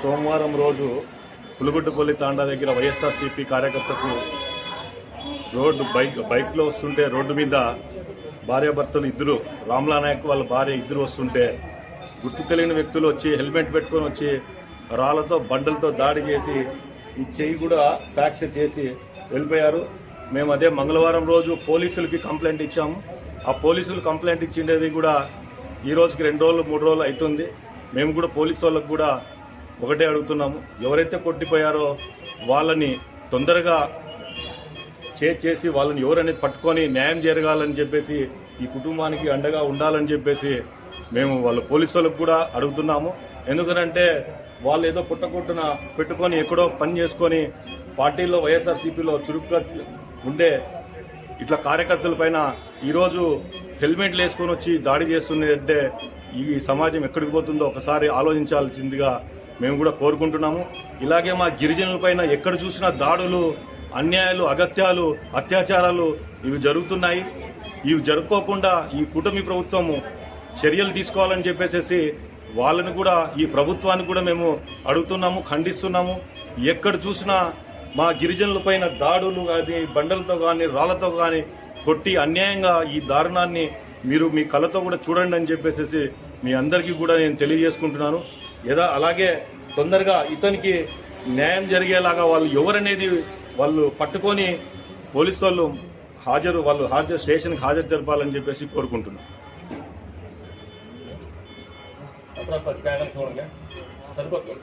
సోమవారం రోజు పులుగుట్టుపల్లి తాండా దగ్గర వైఎస్ఆర్సీపీ కార్యకర్తకు రోడ్డు బైక్ బైక్లో వస్తుంటే రోడ్డు మీద భార్యాభర్తలు ఇద్దరు రామ్లా నాయక్ వాళ్ళ భార్య ఇద్దరు వస్తుంటే గుర్తు తెలియని వ్యక్తులు వచ్చి హెల్మెట్ పెట్టుకొని వచ్చి రాళ్ళతో బండలతో దాడి చేసి ఈ చెయ్యి కూడా ఫ్రాక్చర్ చేసి వెళ్ళిపోయారు. మేము అదే మంగళవారం రోజు పోలీసులకి కంప్లైంట్ ఇచ్చాము. ఆ పోలీసులు కంప్లైంట్ ఇచ్చిండేది కూడా ఈ రోజుకి రెండు రోజులు మూడు రోజులు అవుతుంది. మేము కూడా పోలీసు వాళ్ళకు కూడా ఒకటే అడుగుతున్నాము. ఎవరైతే కొట్టిపోయారో వాళ్ళని తొందరగా చే చేసి వాళ్ళని ఎవరనేది పట్టుకొని న్యాయం జరగాలని చెప్పేసి ఈ కుటుంబానికి అండగా ఉండాలని చెప్పేసి మేము వాళ్ళ పోలీసు వాళ్ళకు కూడా అడుగుతున్నాము. ఎందుకనంటే వాళ్ళు ఏదో పుట్టకొట్టున పెట్టుకొని ఎక్కడో పని చేసుకొని పార్టీలో వైఎస్ఆర్సీపీలో చురుగ్గా ఉండే ఇట్లా కార్యకర్తల పైన ఈరోజు హెల్మెట్లు వేసుకొని వచ్చి దాడి చేస్తున్నట్టే ఈ సమాజం ఎక్కడికి పోతుందో ఒకసారి ఆలోచించాల్సిందిగా మేము కూడా కోరుకుంటున్నాము. ఇలాగే మా గిరిజనులపైన ఎక్కడ చూసినా దాడులు అన్యాయాలు అగత్యాలు అత్యాచారాలు ఇవి జరుగుతున్నాయి. ఇవి జరుపుకోకుండా ఈ కూటమి ప్రభుత్వము చర్యలు తీసుకోవాలని చెప్పేసి వాళ్ళని కూడా ఈ ప్రభుత్వాన్ని కూడా మేము అడుగుతున్నాము ఖండిస్తున్నాము. ఎక్కడ చూసినా మా గిరిజనులపైన దాడులు కానీ బండలతో కానీ రాళ్ళతో కానీ కొట్టి అన్యాయంగా ఈ దారుణాన్ని మీరు మీ కళ్ళతో కూడా చూడండి అని చెప్పేసి మీ అందరికీ కూడా నేను తెలియజేసుకుంటున్నాను. ఏదో అలాగే తొందరగా ఇతనికి న్యాయం జరిగేలాగా వాళ్ళు ఎవరనేది వాళ్ళు పట్టుకొని పోలీసు వాళ్ళు హాజరు వాళ్ళు హాజరు స్టేషన్కి హాజరు జరపాలని చెప్పేసి కోరుకుంటున్నాను సరిపోతుంది.